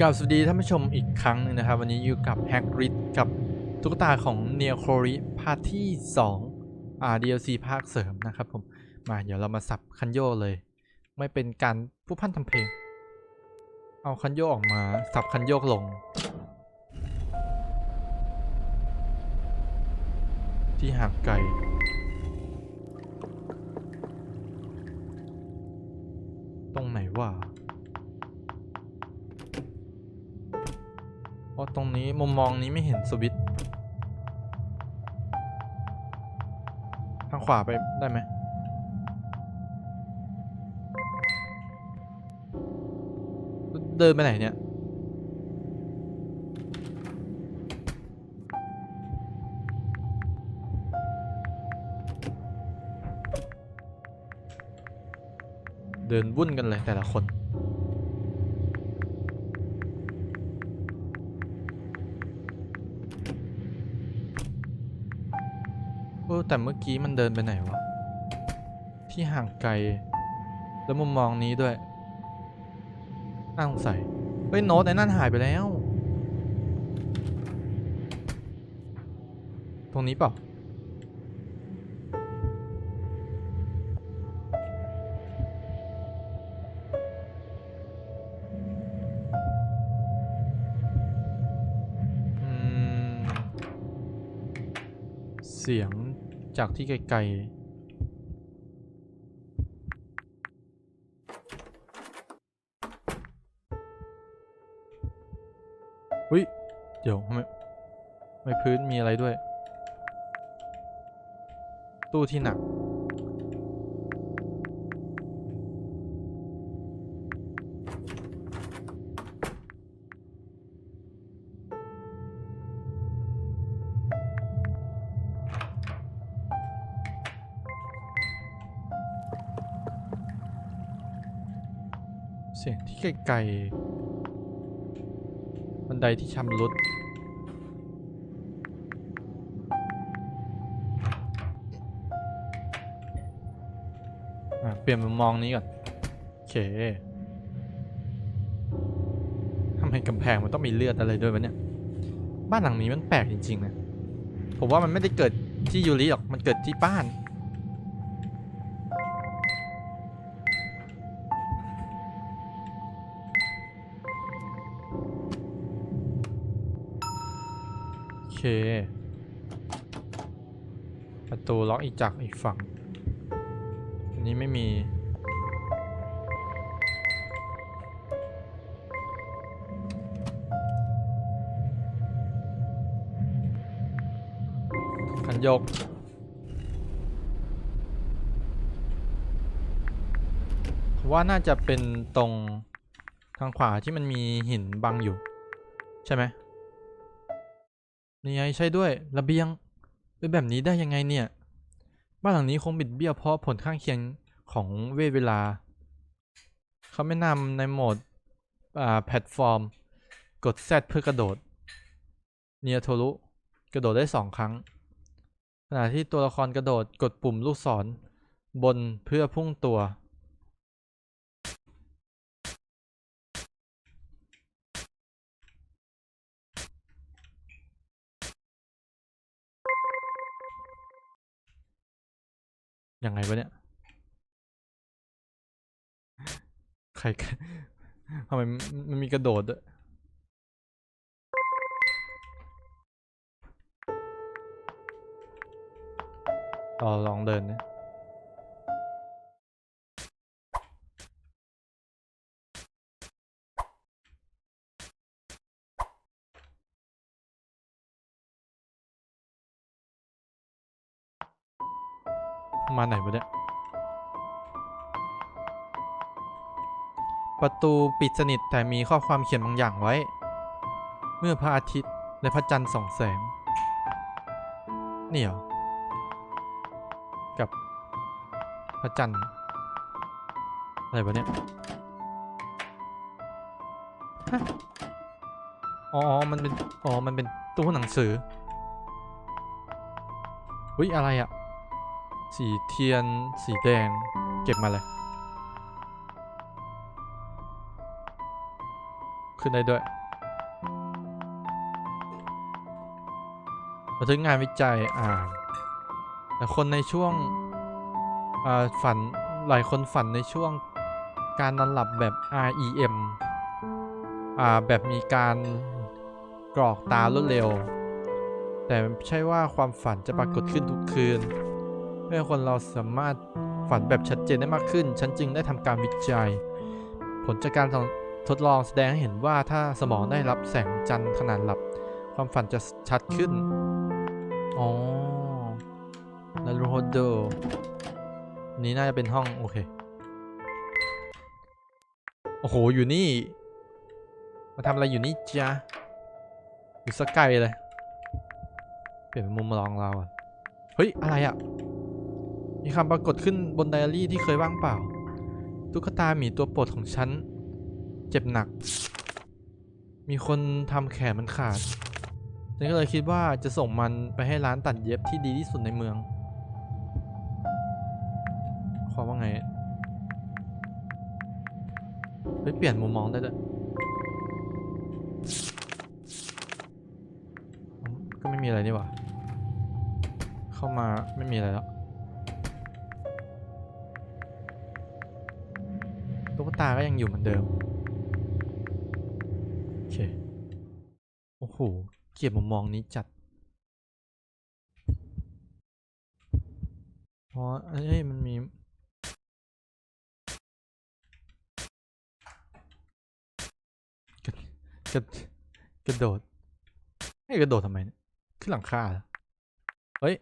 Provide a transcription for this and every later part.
กล่าวสวัสดีท่านผู้ชมอีกครั้งหนึงนะครับ วันนี้อยู่กับแฮกริดกับตุ๊กตาของเนียโคริภาคที่2อ่า DLC ภาคเสริมนะครับผม มาเดี๋ยวเรามาสับคันโยกเลย ไม่เป็นการผู้พันทำเพลง เอาคันโยกออกมาสับคันโยกลง ที่ห่างไกลตรงไหนวะ ราะตรงนี้มุมมองนี้ไม่เห็นสวิตทางขวาไปได้ไหมเดินไปไหนเนี่ย เดินวุ่นกันเลยแต่ละคน เออ แต่เมื่อกี้มันเดินไปไหนวะ ที่ห่างไกล แล้วมุมมองนี้ด้วยน่าสงสัยเฮ้ยโน้ตไอ้นั่นหายไปแล้ว ตรงนี้เปล่าเสียง จากที่ไกลๆอุ้ยเดี๋ยวทำไมไม่พื้นมีอะไรด้วย ตู้ที่หนัก ไกลๆบันไดที่ชำรุดเปลี่ยนมุมมองนี้ก่อน โอเคทำไมกำแพงมันต้องมีเลือดอะไรด้วยวะเนี่ย บ้านหลังนี้มันแปลกจริงๆนะ ผมว่ามันไม่ได้เกิดที่ยูริหรอก มันเกิดที่บ้าน ประตูล็อกอีกจากอีกฝั่ง อันนี้ไม่มีคันยกว่าน่าจะเป็นตรงทางขวาที่มันมีหินบังอยู่ ใช่ไหม นี่ไงใช่ด้วย ระเบียงเป็นแบบนี้ได้ยังไงเนี่ย บ้านหลังนี้คงบิดเบี้ยวเพราะผลข้างเคียงของเวทเวลา เขาไม่นำในโหมดอ่าแพลตฟอร์ม กด Z เพื่อกระโดด เนียโทรุกระโดดได้สองครั้ง ขณะที่ตัวละครกระโดดกดปุ่มลูกศร บนเพื่อพุ่งตัว ยังไงวะเนี่ย ใครทำไมมันมีกระโดดด้วยลองลองเดินนะ มาไหนวะเนี่ย ประตูปิดสนิทแต่มีข้อความเขียนบางอย่างไว้ เมื่อพระอาทิตย์และพระจันทร์ส่องแสงนี่เหรอ กับพระจันทร์อะไรวะเนี่ยอ๋ออ๋อมันเป็น อ๋อ มันเป็นตู้หนังสืออุ้ยอะไรอะ สีเทียน สีแดง เก็บมาเลย ขึ้นได้ด้วยบันทึกงานวิจัย อ่านแต่คนในช่วง อ่า ฝัน หลายคนฝันในช่วงการนอนหลับแบบ REM อ่า แบบมีการกรอกตารวดเร็ว แต่ไม่ใช่ว่าความฝันจะปรากฏขึ้นทุกคืน เมื่อคนเราสามารถฝันแบบชัดเจนได้มากขึ้น ฉันจึงได้ทำการวิจัย ผลจากการทดลองแสดงให้เห็นว่าถ้าสมองได้รับแสงจันทร์ขณะหลับ ความฝันจะชัดขึ้น อ๋อนารูโฮโดนี้น่าจะเป็นห้อง โอเค โอ้โห อยู่นี่ มาทำอะไรอยู่นี่จ๊ะอยู่สักไกลเลย เปลี่ยนเป็นมุมมองเราอะเฮ้ย อะไรอะ มีคำปรากฏขึ้นบนไดอารี่ที่เคยว่างเปล่า ตุ๊กตาหมีตัวโปรดของฉัน เจ็บหนัก มีคนทำแขนมันขาด ฉันก็เลยคิดว่าจะส่งมันไปให้ร้านตัดเย็บที่ดีที่สุดในเมืองความว่าไงเฮ้ยเปลี่ยนมุมมองได้ด้วยก็ไม่มีอะไรนี่หว่า เข้ามาไม่มีอะไรแล้ว ตาก็ยังอยู่เหมือนเดิม โอเค โอ้โห เกียดมุมมองนี้จัดเพราะเอ้ยมันมีกระกระกระโดดให้กระโดดทำไม ขึ้นหลังคาเหรอเฮ้ย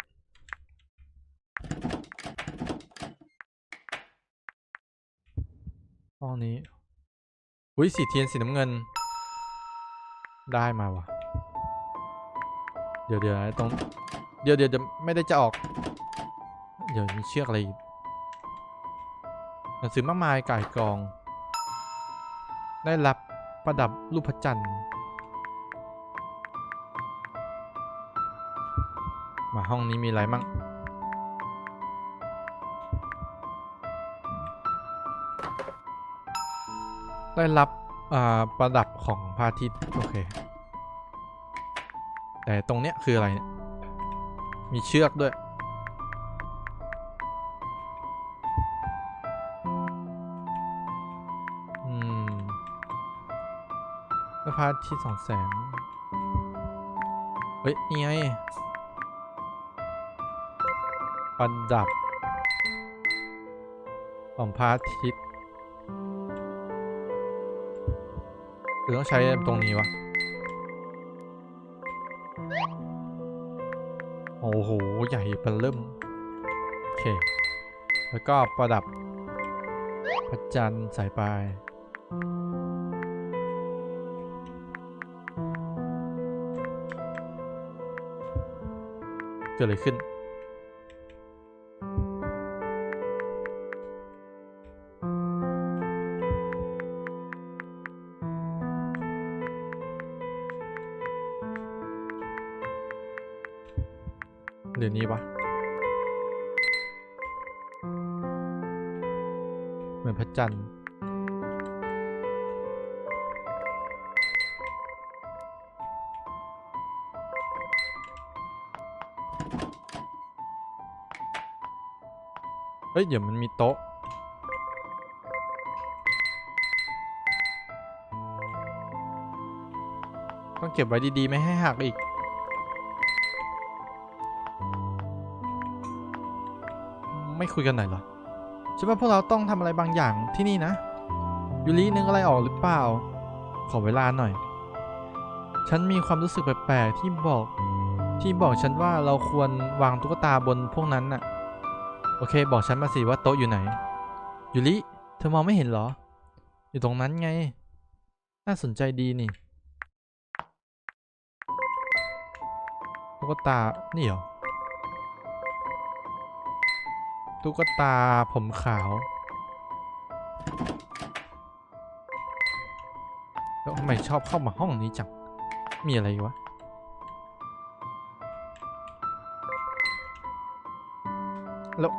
ห้องนี้ อุ้ยสีเทียนสีน้ำเงิน ได้มาว่ะ เดี๋ยวเดี๋ยวไอ้ตรง เดี๋ยวเดี๋ยวจะไม่ได้จะออก เดี๋ยวมีเชือกอะไรหนังสือมากมายก่ายกอง ได้รับประดับรูปพระจันทร์มาห้องนี้มีอะไรมั่ง ได้รับอ่าประดับของพระอาทิตย์โอเค แต่ตรงเนี้ยคืออะไรเนี่ย มีเชือกด้วย อืมพระอาทิตย์สองแสงเฮ้ย นี่ไงประดับของพระอาทิตย์ หรือต้องใช้ตรงนี้วะ โอ้โห ใหญ่เป็นเริ่ม โอเค แล้วก็ประดับพระจันทร์สายปลายเกิดอะไรขึ้น ดี๋ยวนี้ปะเหมือนพระจันทร์เฮ้ยเดี๋ยวมันมีโต๊ะต้องเก็บไว้ดีๆ ไม่ให้หักอีก คุยกันหน่อยเหรอฉันว่าพวกเราต้องทำอะไรบางอย่างที่นี่นะยูรินึกอะไรออกหรือเปล่า ขอเวลาหน่อย ฉันมีความรู้สึกแปลกๆที่บอก ที่บอกฉันว่าเราควรวางตุ๊กตาบนพวกนั้นน่ะ โอเค บอกฉันมาสิว่าโต๊ะอยู่ไหนยูริเธอมองไม่เห็นเหรอ อยู่ตรงนั้นไง น่าสนใจดีนี่ตุ๊กตานี่เหรอ ตุ๊กตาผมขาวแล้วทำไมชอบเข้ามาห้องนี้จัง มีอะไรวะแล้ว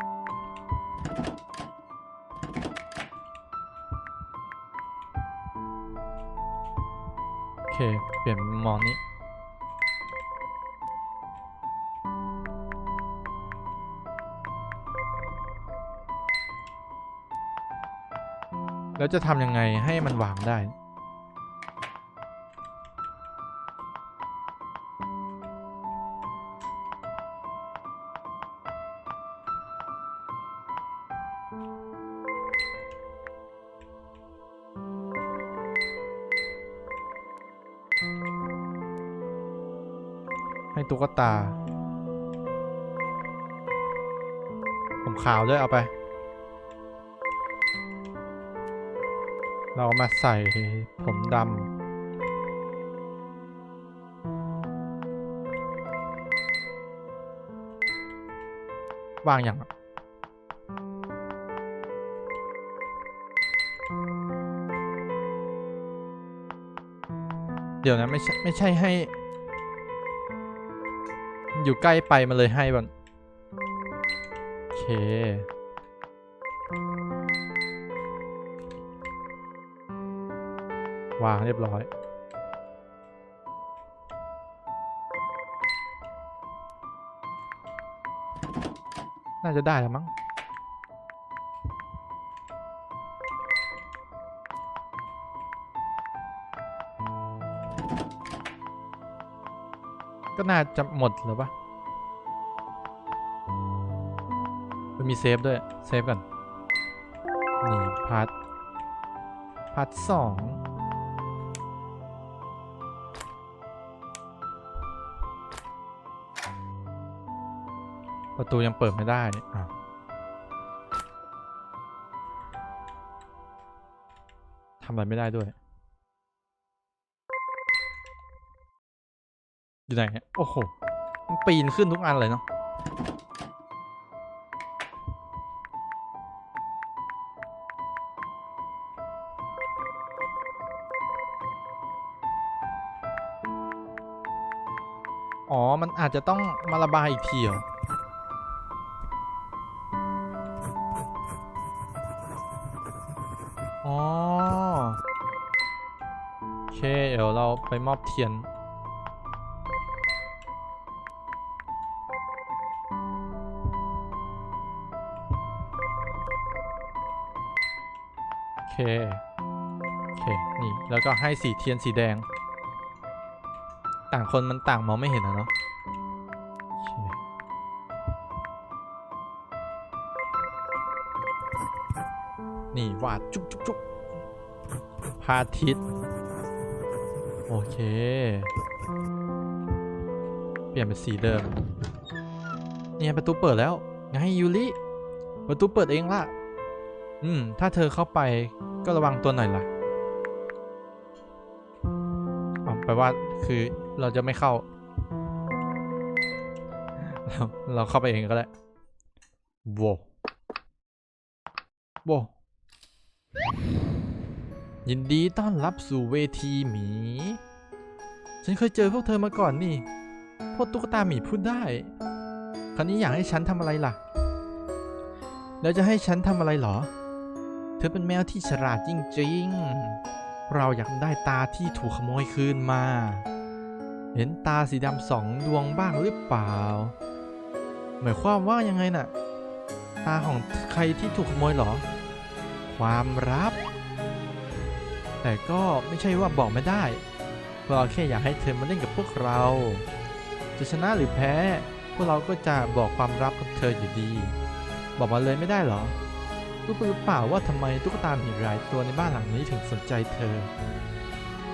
โอเค เปลี่ยนมุมมองนี้ แล้วจะทำยังไงให้มันวางได้ ให้ตุ๊กตา ผมขาวด้วยเอาไป เรามาใส่ผมดำวางอย่างเดี๋ยวนะไม่ใช่ไม่ใช่ให้ อยู่ใกล้ไปมาเลยให้แบบโอเค วางเรียบร้อย น่าจะได้แล้วมั้งก็น่าจะหมดหรือปะมันมีเซฟด้วย เซฟก่อน นี่ พาร์ท พาร์ทสอง ประตูยังเปิดไม่ได้นี่อ้าวทำอะไรไม่ได้ด้วย อยู่ไหนเนี่ยโอ้โห มันปีนขึ้นทุกอันเลยเนาะ อ๋อ มันอาจจะต้องมาระบายอีกทีเหรออ๋ ยวเราไปมอบเทียน โอเค โอเค นี่ แล้วก็ให้สีเทียนสีแดง ต่างคนมันต่างมองไม่เห็นอะเนาะนี่วาดจุ๊บจุ๊บจุ๊บพาทิตย์ โอเค เปลี่ยนเป็นสีเดิม เนี่ยประตูเปิดแล้ว ไงยูริประตูเปิดเองล่ะ อืม ถ้าเธอเข้าไปก็ระวังตัวหน่อยล่ะอ๋อแปลว่าคือเราจะไม่เข้า เราเราเข้าไปเองก็ได้โว้โว้ ยินดีต้อนรับสู่เวทีหมี ฉันเคยเจอพวกเธอมาก่อนนี่ พวกตุ๊กตาหมีพูดได้ คราวนี้อยากให้ฉันทำอะไรล่ะ แล้วจะให้ฉันทำอะไรเหรอ เธอเป็นแมวที่ฉลาดจริงๆ เราอยากได้ตาที่ถูกขโมยคืนมา เห็นตาสีดำสองดวงบ้างหรือเปล่า หมายความว่ายังไงน่ะ ตาของใครที่ถูกขโมยเหรอ ความลับ แต่ก็ไม่ใช่ว่าบอกไม่ได้เราแค่อยากให้เธอมาเล่นกับพวกเรา จะชนะหรือแพ้ พวกเราก็จะบอกความลับกับเธออยู่ดี บอกมาเลยไม่ได้เหรอรู้หรือเปล่าว่าทำไมตุ๊กตาหมีหลายตัวในบ้านหลังนี้ถึงสนใจเธอ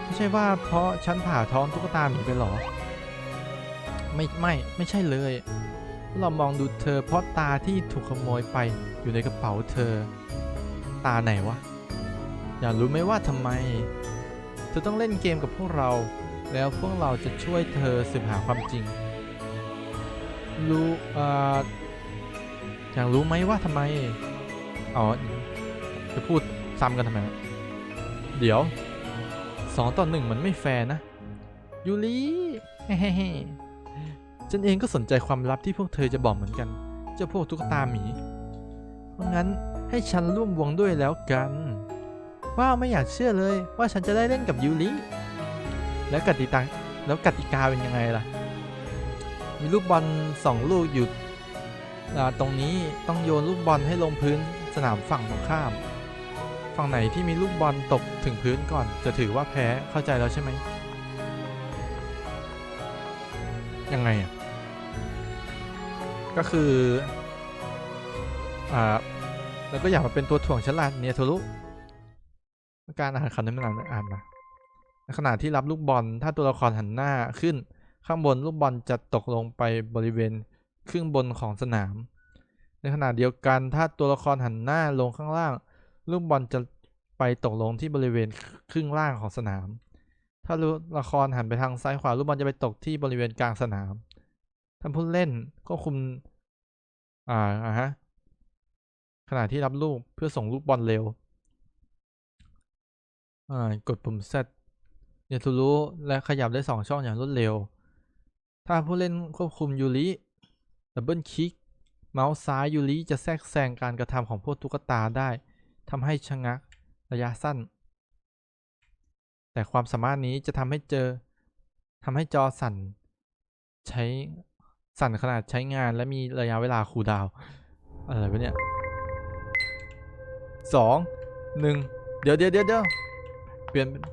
ไม่ใช่ว่าเพราะฉันผ่าท้องตุ๊กตาหมีไปเหรอ ไม่ไม่ไม่ใช่เลย เรามองดูเธอเพราะตาที่ถูกขโมยไปอยู่ในกระเป๋าเธอ ตาไหนวะ อยากรู้ไหมว่าทำไม เธอต้องเล่นเกมกับพวกเรา แล้วพวกเราจะช่วยเธอสืบหาความจริง รู้เอ่ออยากรู้ไหมว่าทำไม อ๋อ จะพูดซ้ำกันทำไม เดี๋ยวสองต่อหนึ่งมันไม่แฟร์นะ ยูริเฮ้เฮ้ฉันเองก็สนใจความลับที่พวกเธอจะบอกเหมือนกัน เจ้าพวกตุ๊กตาหมี เพราะงั้นให้ฉันร่วมวงด้วยแล้วกัน ว้าวไม่อยากเชื่อเลยว่าฉันจะได้เล่นกับยูริแล้วกติกาแล้วกติกาเป็นยังไงล่ะ มีลูกบอลสองลูกอยู่ตรงนี้ต้องโยนลูกบอลให้ลงพื้นสนามฝั่งตรงข้าม ฝั่งไหนที่มีลูกบอลตกถึงพื้นก่อน จะถือว่าแพ้เข้าใจแล้วใช่ไหมยังไงอะก็คืออ่าแล้วก็อยากมาเป็นตัวถ่วงฉลาดเนียโทรุ การอ่านคำนี้มันอ่านอ่านมาในขณะที่รับลูกบอล ถ้าตัวละครหันหน้าขึ้น ข้างบนลูกบอลจะตกลงไปบริเวณครึ่งบนของสนาม ในขณะเดียวกัน ถ้าตัวละครหันหน้าลงข้างล่าง ลูกบอลจะไปตกลงที่บริเวณครึ่งล่างของสนาม ถ้าลูกละครหันไปทางซ้ายขวาลูกบอลจะไปตกที่บริเวณกลางสนาม ท่านผู้เล่นก็คุม อ่าอ่าฮะ ขณะที่รับลูกเพื่อส่งลูกบอลเร็ว กดปุ่ม Z เนทูรุและขยับได้สองช่องอย่างรวดเร็ว ถ้าผู้เล่นควบคุมยูริดับเบิลคลิก เมาส์ซ้ายยูริจะแทรกแซงการกระทำของพวกตุ๊กตาได้ทำให้ชะงักระยะสั้น แต่ความสามารถนี้จะทำให้เจอทำให้จอสั่น ใช้สั่นขนาดใช้งานและมีระยะเวลาคูลดาวอะไรวะเนี่ยสองหนึ่งเดี๋ยวเดี๋ยวเดี๋ยว เปลี่ยนเป็น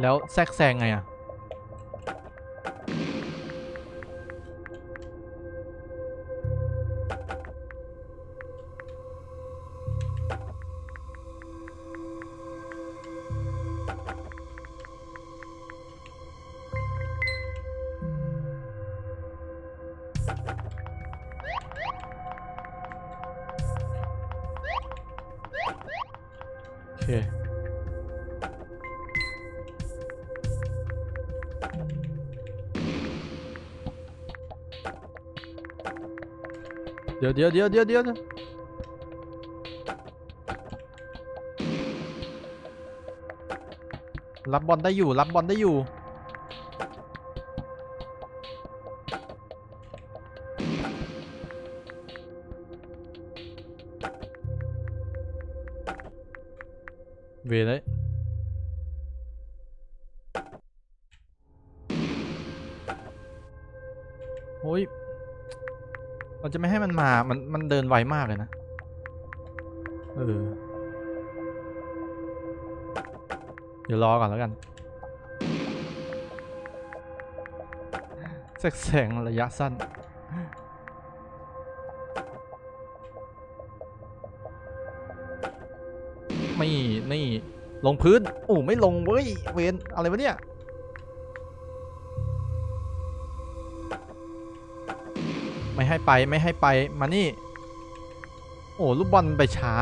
แล้วแทรกแซงไงอะ เดี๋ยวเดี๋ยวเดี๋ยวเดี๋ยวเดี๋ยวรับบอลได้อยู่รับบอลได้อยู่เว เราจะไม่ให้มันมา มันมันเดินไวมากเลยนะ เออ เดี๋ยวรอก่อนแล้วกันแสกแสงระยะสั้น ไม่ นี่ ลงพื้น โอ้ ไม่ลงเว้ย เวนอะไรวะเนี่ย ไม่ให้ไปไม่ให้ไปมานี่ โอ้ลูกบอลไปช้า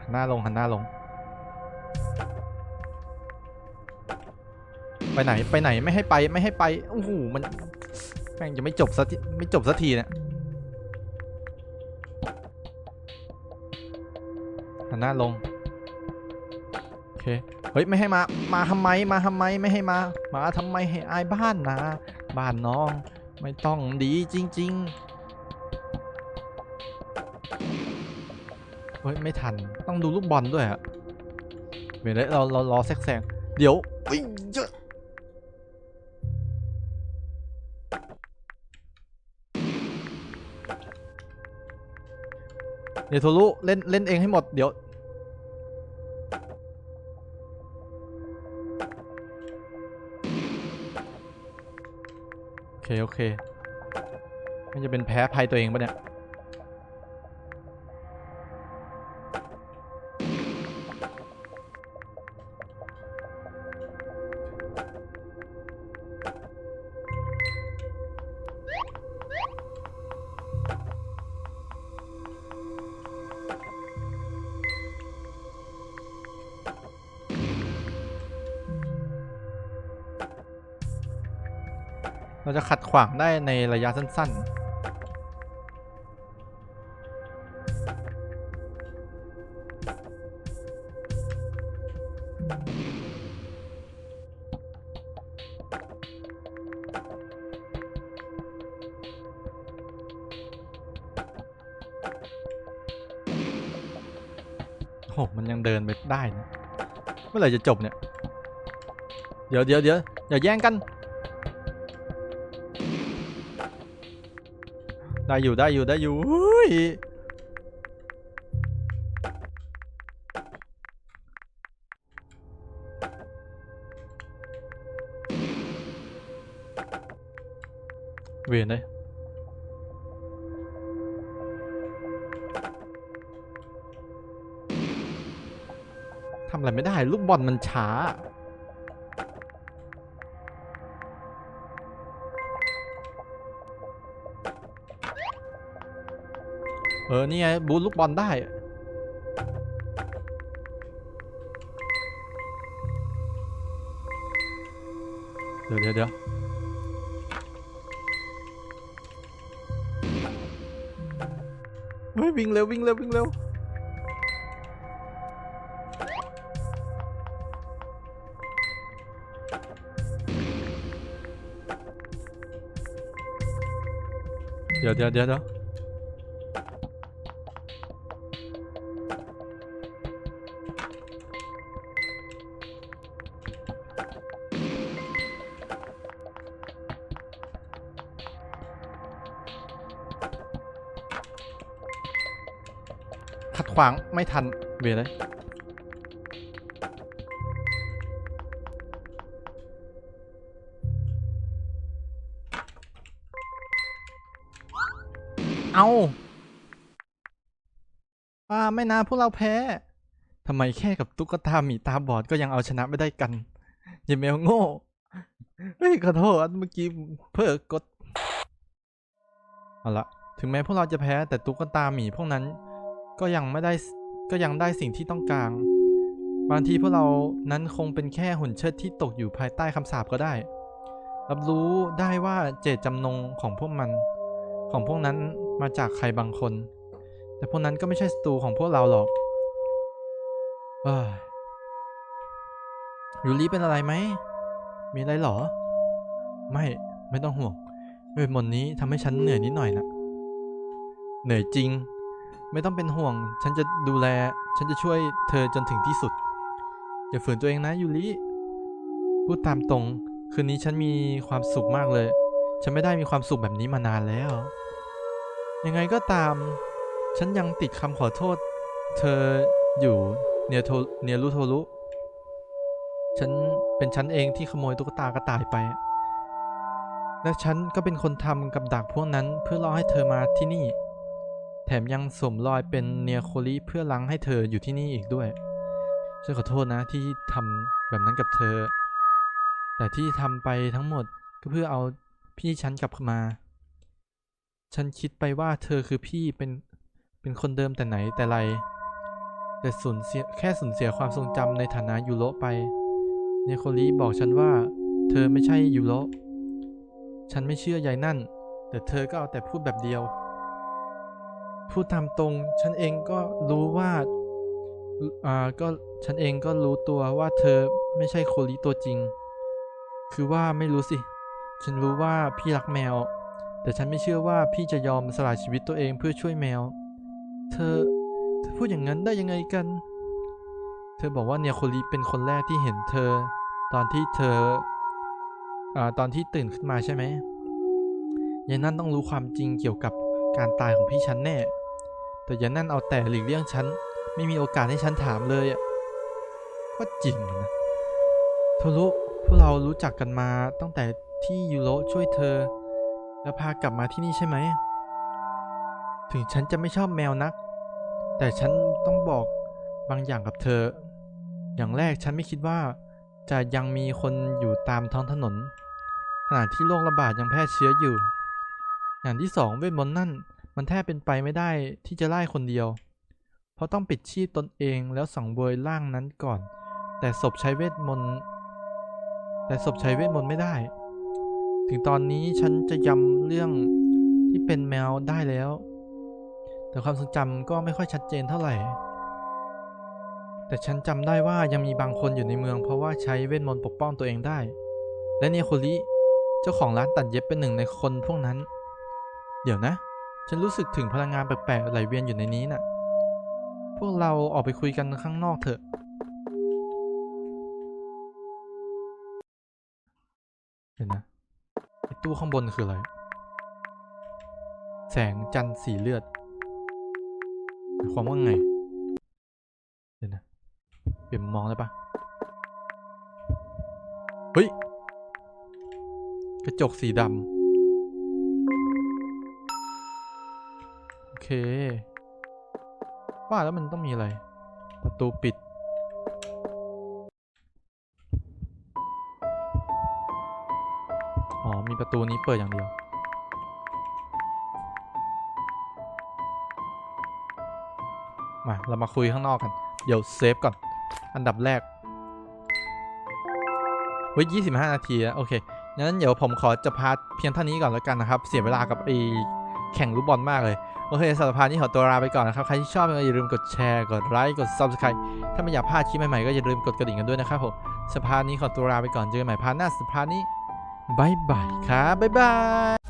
หันหน้าลงหันหน้าลง ไปไหนไปไหนไม่ให้ไปไม่ให้ไปโอ้โหมันแม่งจะไม่จบสักทีไม่จบสักทีเนี่ยหันหน้าลง เค เฮ้ย ไม่ให้มา มาทำไม มาทำไม ไม่ให้มา มาทำไมให้อายบ้านนะ บ้านน้อง ไม่ต้องดีจริง ๆ เฮ้ย ไม่ทัน ต้องดูลูกบอลด้วยอะเดี๋ยวเราเรารอแซกแซงเดี๋ยวอุ้ยเยอะเดี๋ยวโทรุเล่นเล่นเองให้หมด เดี๋ยว เค โอเค มันจะเป็นแพ้ภัยตัวเองปะเนี่ยันจะขัดขวางได้ในระยะสั้น ๆโหมันยังเดินไปได้นะเมื่อไหร่จะจบเนี่ย เดี๋ยวเดี๋ยวเดี๋ยวอย่าแย่งกัน ได้อยู่ได้อยู่ได้อยู่เวียนเลยทำอะไรไม่ได้ ลูกบอลมันช้า เออ นี่ไง บูทลูกบอลได้ เดี๋ยวเดี๋ยวเดี๋ยวเฮ้ยวิ่งเร็ว วิ่งเร็ว วิ่งเร็ว เดี๋ยวเดี๋ยวเดี๋ยว ขัดขวางไม่ทันเบียเลยเอาอ่าไม่นะพวกเราแพ้ทำไมแค่กับตุ๊กตาหมีตาบอดก็ยังเอาชนะไม่ได้กันอย่าแมวโง่เฮ้ยขอโทษเมื่อกี้เพ้อกดเอาละถึงแม้พวกเราจะแพ้แต่ตุ๊กตาหมีพวกนั้น ก็ยังไม่ได้ก็ยังได้สิ่งที่ต้องการ บางทีพวกเรานั้นคงเป็นแค่หุ่นเชิดที่ตกอยู่ภายใต้คำสาปก็ได้ รับรู้ได้ว่าเจตจำนงของพวกมัน ของพวกนั้นมาจากใครบางคน แต่พวกนั้นก็ไม่ใช่ศัตรูของพวกเราหรอกเอ้ยยูริเป็นอะไรไหม มีอะไรหรอ ไม่ ไม่ต้องห่วงเวทมนต์นี้ทำให้ฉันเหนื่อยนิดหน่อยนะเหนื่อยจริง ไม่ต้องเป็นห่วง ฉันจะดูแล ฉันจะช่วยเธอจนถึงที่สุด อย่าฝืนตัวเองนะยูริพูดตามตรง คืนนี้ฉันมีความสุขมากเลย ฉันไม่ได้มีความสุขแบบนี้มานานแล้ว ยังไงก็ตาม ฉันยังติดคำขอโทษ เธออยู่เนียโทเนียรุโทรุฉันเป็นฉันเองที่ขโมยตุ๊กตากระต่ายไป และฉันก็เป็นคนทำกับดักพวกนั้นเพื่อล่อให้เธอมาที่นี่ แถมยังสวมรอยเป็นเนียโคลิเพื่อลังให้เธออยู่ที่นี่อีกด้วยฉันขอโทษนะที่ทำแบบนั้นกับเธอ แต่ที่ทำไปทั้งหมดก็เพื่อเอาพี่ฉันกลับมา ฉันคิดไปว่าเธอคือพี่เป็นเป็นคนเดิมแต่ไหนแต่ไร แต่สูญเสียแค่สูญเสียความทรงจำในฐานะยูโรไป เนโคลีบอกฉันว่า เธอไม่ใช่ยูโรฉันไม่เชื่อยายนั่น แต่เธอก็เอาแต่พูดแบบเดียว พูดตามตรง ฉันเองก็รู้ว่าอ่าก็ฉันเองก็รู้ตัวว่าเธอไม่ใช่โคลีตัวจริง คือว่าไม่รู้สิ ฉันรู้ว่าพี่รักแมว แต่ฉันไม่เชื่อว่าพี่จะยอมสละชีวิตตัวเองเพื่อช่วยแมว เธอเธอพูดอย่างนั้นได้ยังไงกัน เธอบอกว่าเนียโคลีเป็นคนแรกที่เห็นเธอ ตอนที่เธออ่าตอนที่ตื่นขึ้นมาใช่ไหมยายนั่นต้องรู้ความจริงเกี่ยวกับ การตายของพี่ฉันแน่ แต่อย่านั่นเอาแต่หลีกเลี่ยงฉัน ไม่มีโอกาสให้ฉันถามเลยอะ ก็จริงนะโทรุพวกเรารู้จักกันมาตั้งแต่ที่ยูโรช่วยเธอ แล้วพากลับมาที่นี่ใช่ไหม ถึงฉันจะไม่ชอบแมวนัก แต่ฉันต้องบอกบางอย่างกับเธอ อย่างแรกฉันไม่คิดว่าจะยังมีคนอยู่ตามท้องถนน ขณะที่โรคระบาดยังแพร่เชื้ออยู่ อย่างที่สองเวทมนต์นั่นมันแทบเป็นไปไม่ได้ที่จะไล่คนเดียว เพราะต้องปิดชีพตนเองแล้วสังเวยร่างนั้นก่อน แต่ศพใช้เวทมนต์แต่ศพใช้เวทมนต์ไม่ได้ ถึงตอนนี้ฉันจะย้ำเรื่องที่เป็นแมวได้แล้ว แต่ความทรงจำก็ไม่ค่อยชัดเจนเท่าไหร่ แต่ฉันจำได้ว่ายังมีบางคนอยู่ในเมือง เพราะว่าใช้เวทมนต์ปกป้องตัวเองได้ และเนโคลิเจ้าของร้านตัดเย็บเป็นหนึ่งในคนพวกนั้น เดี๋ยวนะ ฉันรู้สึกถึงพลังงานแปลกๆไหลเวียนอยู่ในนี้น่ะ พวกเราออกไปคุยกันข้างนอกเถอะ เห็นนะไอตู้ข้างบนคืออะไร แสงจันทร์สีเลือด ความว่าไง เดี๋ยวนะ เปลี่ยนมองได้ปะเฮ้ย กระจกสีดำ เคว่าแล้วมันต้องมีอะไร ประตูปิด อ๋อ มีประตูนี้เปิดอย่างเดียว มา เรามาคุยข้างนอกกัน เดี๋ยวเซฟก่อน อันดับแรกเฮ้ย25 นาทีแล้วโอเค งั้นเดี๋ยวผมขอจะพาร์ทเพียงเท่านี้ก่อนแล้วกันนะครับ เสียเวลากับไอแข่งลูกบอลมากเลย โอเคสำหรับพานี้ขอตัวลาไปก่อนนะครับ ใครที่ชอบก็อย่าลืมกดแชร์ กดไลค์ กด subscribe ถ้าไม่อยากพลาดคลิปใหม่ๆก็อย่าลืมกดกระดิ่งกันด้วยนะครับผมสำหรับพานี้ขอตัวลาไปก่อน เจอกันใหม่พาร์ทหน้าสำหรับพานี้บายบายครับบายบาย